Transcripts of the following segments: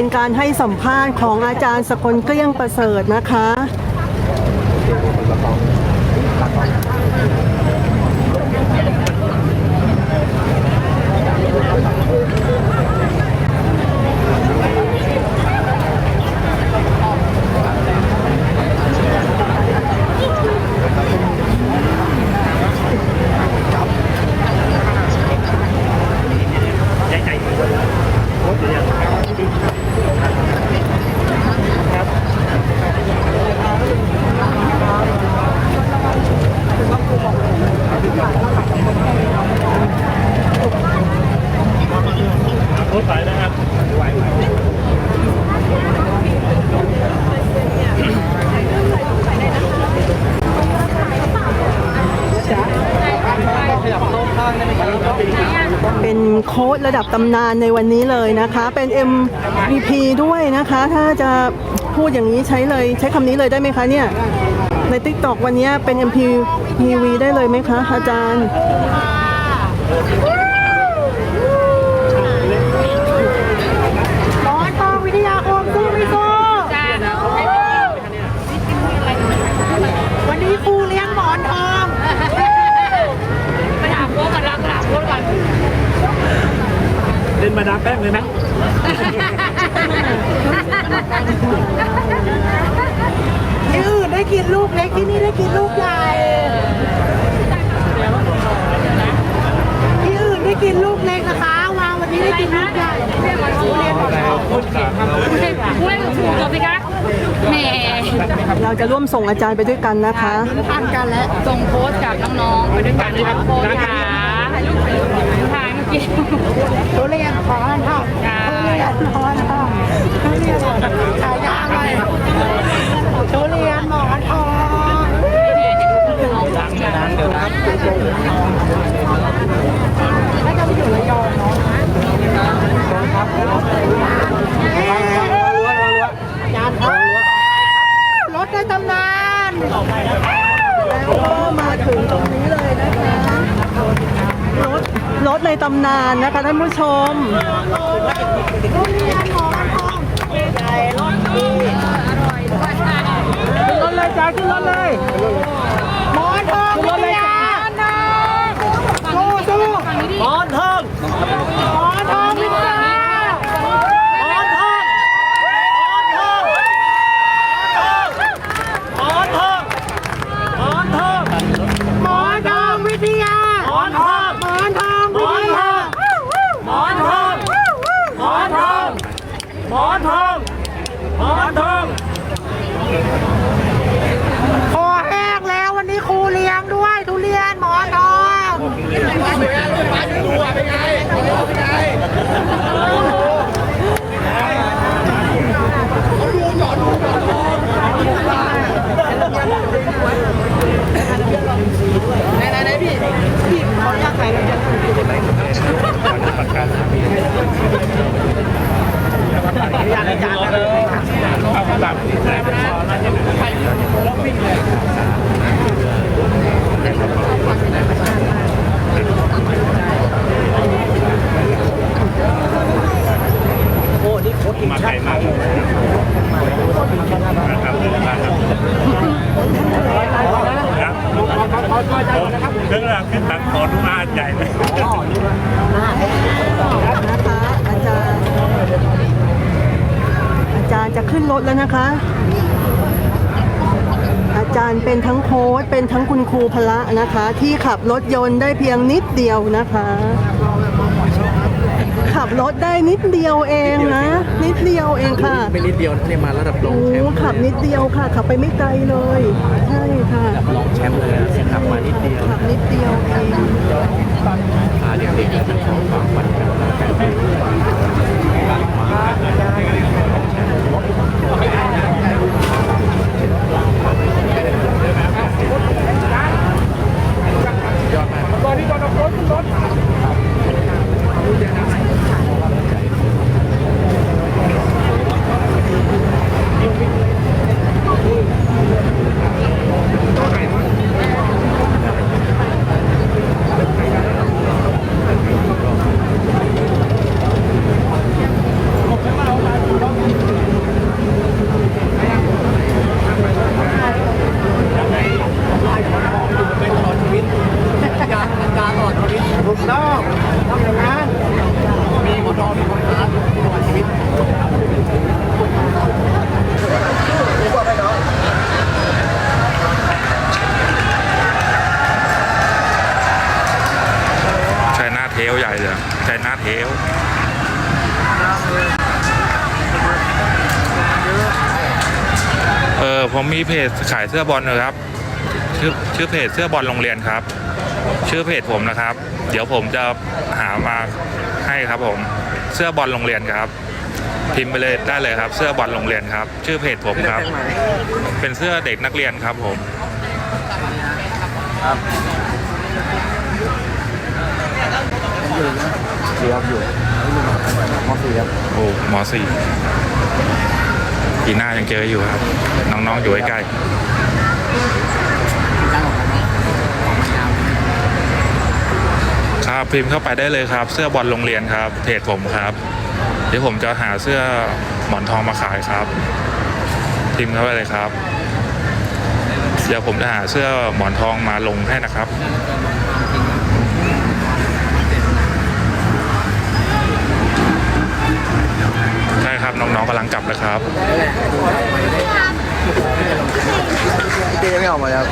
เป็นการให้สัมภาษณ์ของอาจารย์สกลเกลี้ยงประเสริฐนะคะ เป็น โค้ดระดับตำนานในวันนี้เลยนะคะ เป็น MVP ด้วยนะคะ ถ้าจะพูดอย่างนี้ใช้เลย ใช้คำนี้เลยได้ไหมคะเนี่ย ใน TikTok วันนี้เป็น MPV ได้เลยไหมคะ อาจารย์ ร้อนทองวิทยาคมสู้ไม่สู้วันนี้ครูเลี้ยงหมอนทอง ไปถามโค้ชกันรักถามโค้ชกัน เล่นมาดามแป้งเลยไหมที่อื่นได้กินลูกเล็กที่นี่ได้กินลูกใหญ่ที่อื่นได้กินลูกเล็กนะคะวางวันนี้ได้กินลูกใหญ่ครูเลี้ยงหมอนทองพูดให้ถูกกับพี่คะแหมเราจะร่วมส่งอาจารย์ไปด้วยกันนะคะทันกันแล้วส่งโค้ชกับน้องๆไปด้วยกันนะครับโค้ชค่ะลูก กินทุเรียนหมอนทองทุเรียนหมอนทองทุเรียนฉายาอะไรทุเรียนหมอนทองถ้าจะไปอยู่ระยองเนาะรถในตำนานแล้วก็มาถึงตรงนี้เลยนะคะรถ รถในตำนานนะคะท่านผู้ชมทุเรียนหมอนทองใหญ่รถดีขึ้นรถเลยจ้าขึ้นรถเลยหมอนทองวิทยาสู้สู้หมอนทอง หมอนทองวิทยา หมอนทองหมอนทองหมอนทอง หมอนทองวิทยา หมอนทอง หมอนทองวิทยา หมอนทองหมอนทองหมอนทองหมอนทอง คอแห้งแล้ววันนี้ครูเลี้ยงด้วยทุเรียนหมอนทอง มาไก่มากนะครับครับเครื่องรางขึ้นตังขอดูอาใหญ่เลยนะคะอาจารย์ อา จารย์จะขึ้นรถแล้วนะคะ อาจารย์เป็นทั้งโค้ชเป็นทั้งคุณครูพละนะคะ ที่ขับรถยนต์ได้เพียงนิดเดียวนะคะ ขับรถได้นิดเดียวเองนะ นิดเดียวเองค่ะไม่นิดเดียวนะเนี่ยมาระดับรองโอ้แชมป์ขับนิดเดียวค่ะ ขับไปไม่ไกลเลยใช่ค่ะรองแชมป์เลยนะขับมานิดเดียวขับนิดเดียวเองพาเด็กๆทั้งสองฝั่งฝันกัน marido Florida, no outro lado. ผมมีเพจขายเสื้อบอลนะครับ ชื่อชื่อเพจเสื้อบอลโรงเรียนครับ ชื่อเพจผมนะครับ เดี๋ยวผมจะหามาให้ครับผมเสื้อบอลโรงเรียนครับ พิมพ์ไปเลยได้เลยครับ เสื้อบอลโรงเรียนครับ ชื่อเพจผมครับ เป็นเสื้อเด็กนักเรียนครับผมอยู่ครับอยู่มสี่ครับโอ้หมอสี่ ปีหน้ายังเจออยู่ครับ น้องๆอยู่ใกล้ๆครับพิมพ์เข้าไปได้เลยครับ เสื้อบอลโรงเรียนครับเพจผมครับ เดี๋ยวผมจะหาเสื้อหมอนทองมาขายครับ พิมพ์เข้าไปเลยครับ เดี๋ยวผมจะหาเสื้อหมอนทองมาลงให้นะครับ ครับน้องๆกำลังกลับเลยครับพี่เต้ยังไม่ออกมาเลยครับ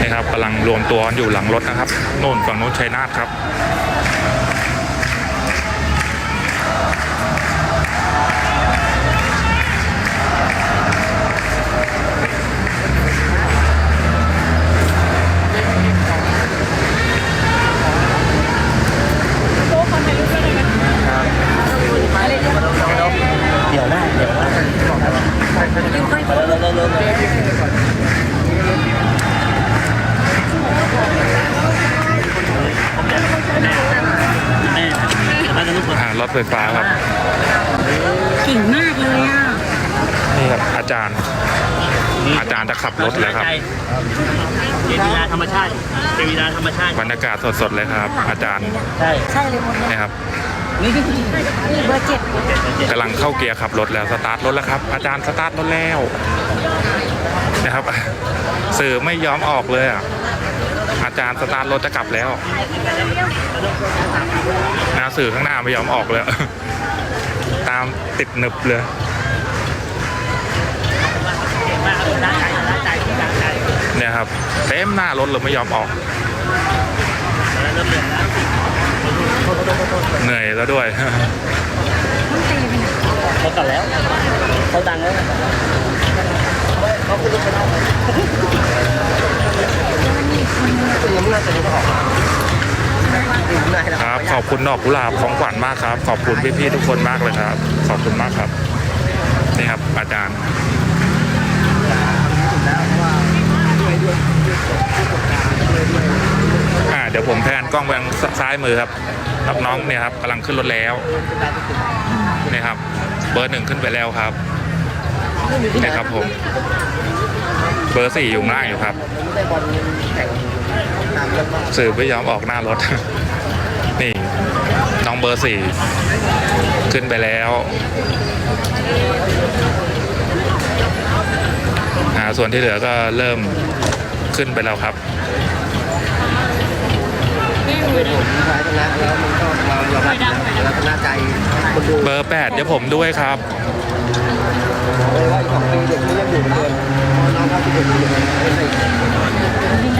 นี่ครับกำลังรวมตัวกันอยู่หลังรถนะครับโน่นฝั่งโน้นชัยนาทครับ ไฟฟ้าครับ เก่งมากเลยอะ นี่ครับอาจารย์ อาจารย์จะขับรถแล้วครับ เจดีนาธรรมชาติเจดีนาธรรมชาติ บรรยากาศสดๆเลยครับ อาจารย์ใช่ใช่เลยหมดเลยนี่ครับนี่เบอร์เจ็ดกำลังเข้าเกียร์ขับรถแล้วสตาร์ทรถแล้วครับ อาจารย์สตาร์ทรถแล้วนะครับสื่อไม่ยอมออกเลยอะ อาจารย์สตาร์ทรถจะกลับแล้วนะสื่อข้างหน้าไม่ยอมออกเลย ตามติดหนึบเลยเนี่ยครับเต็มหน้ารถเลยไม่ยอมออก เหนื่อยแล้วด้วยเขากลับแล้วเขาดังแล้ว ครับ ขอบคุณดอกกุหลาบของขวัญมากครับ ขอบคุณพี่ๆทุกคนมากเลยครับ ขอบคุณมากครับ นี่ครับอาจารย์ อ่าเดี๋ยวผมแพนกล้องไปทางซ้ายมือครับรับน้องเนี่ยครับกำลังขึ้นรถแล้วนี่ครับ เบอร์หนึ่งขึ้นไปแล้วครับนี่ครับผม เบอร์สี่อยู่ข้างล่างอยู่ครับ สื่อไม่ยอมออกหน้ารถ นี่น้องเบอร์สี่ขึ้นไปแล้วส่วนที่เหลือก็เริ่มขึ้นไปแล้วครับท้ายชนะแล้วมันก็เราเราชนะใจคนดูเบอร์แปดเดี๋ยวผมด้วยครับเลยว่าอีกสองปีเด็กนี่ยังอยู่เหมือนเดิมน้องเขาจะอยู่เหมือนเดิม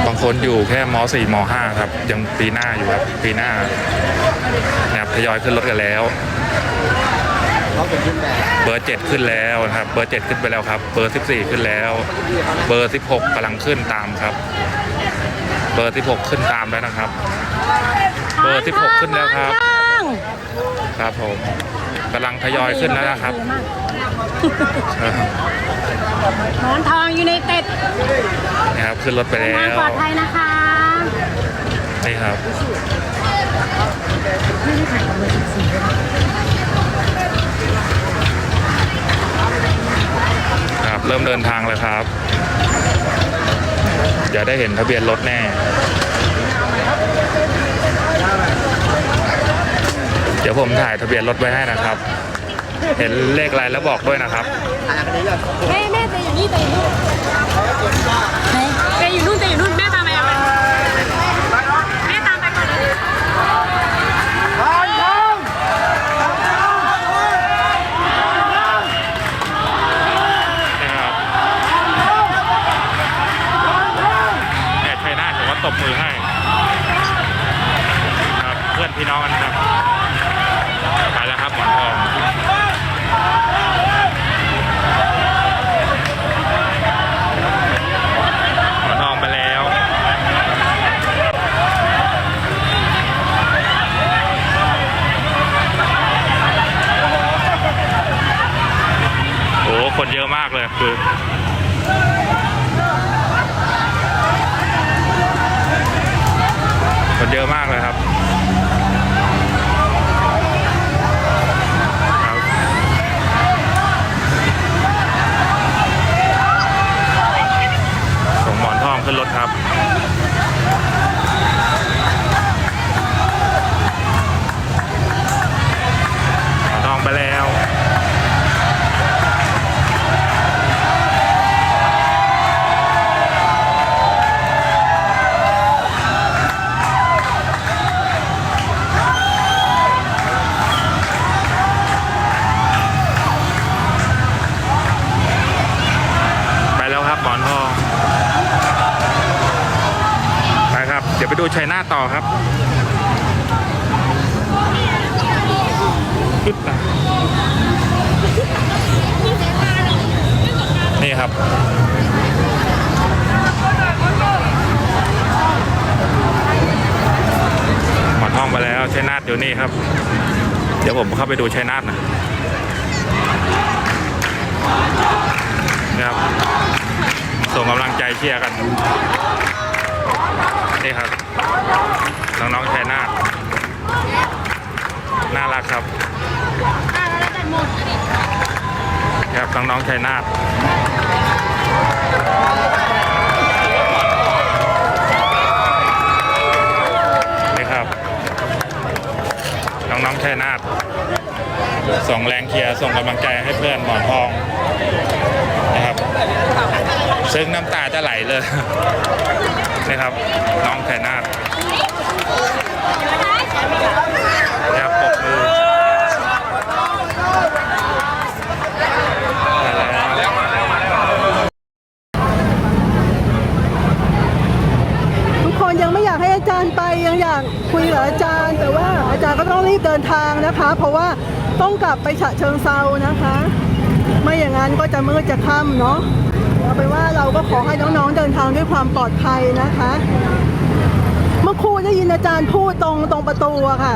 บาง คนอยู่แค่ม .4 ม .5 ครับ ยังปีหน้าอยู่ครับ ปีหน้านะครับทยอยขึ้นรถกันแล้วเขาเป็นขึ้นแบบเบอร์7ขึ้นแล้วนะครับเบอร์7ขึ้นไปแล้วครับ เบอร์14ขึ้นแล้ว เบอร์16กำลังขึ้นตามครับ เบอร์16ขึ้นตามแล้วนะครับ เบอร์16ขึ้นแล้วครับ ครับผมกำลังทยอยขึ้นแล้วนะครับ หมอนทองอยู่ในเต็ดนี่ครับขึ้นรถไปแล้ทางวปลอดภัยนะคะนี่ครับ ครับ เริ่มเดินทางเลยครับ เดี๋ยวได้เห็นทะเบียนรถแน่ เดี๋ยวผมถ่ายทะเบียนรถไว้ให้นะครับ เห็นเลขอะไรแล้วบอกด้วยนะครับ แม่แม่จะอยู่นี่จะอยู่นู่นจะอยู่นู่นจะอยู่นู่นแม่ตามไปเอาแม่ตามไปก่อนเลยนะครับแม่ชัยนาทผมว่าตบมือให้ครับเพื่อนพี่น้องกันครับไปแล้วครับ เยอะมากเลยคือ ต่อครับปึ๊บนะนี่ครับหมอนทองไปแล้วชัยนาทอยู่นี่ครับ เดี๋ยวผมเข้าไปดูชัยนาทนะนี่ครับส่งกำลังใจเชียร์กัน นี่ครับ น้องๆชายนาทน่ารักครับครับน้องๆชายนาทนี่ครับ น้องๆชายนาทส่งแรงเชียร์ส่งกำลังใจให้เพื่อนหมอนทอง นะครับซึ่งน้ำตาจะไหลเลยนะครับน้องไข่นาดนะครับปรบมือทุกคนยังไม่อยากให้อาจารย์ไปยังอยากคุยกับอาจารย์ แต่ว่าอาจารย์ก็ต้องรีบเดินทางนะคะ เพราะว่าต้องกลับไปฉะเชิงเซานะคะ ไม่อย่างนั้นก็จะมืดจะค่ำเนาะเอาไปนว่าเราก็ขอให้น้องๆเดินทางด้วยความปลอดภัยนะคะ เมื่อครู่ได้ยินอาจารย์พูดตรงตรงประตูอะค่ะ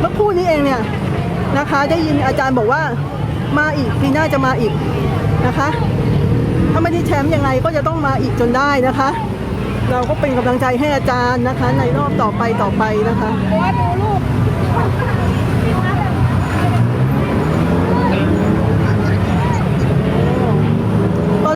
เมื่อครู่นี้เองเนี่ยนะคะ ได้ยินอาจารย์บอกว่ามาอีกปีหน้าจะมาอีกนะคะ ถ้าไม่ได้แชมป์ยังไงก็จะต้องมาอีกจนได้นะคะ เราก็เป็นกำลังใจให้อาจารย์นะคะ ในรอบต่อไปต่อไปนะคะ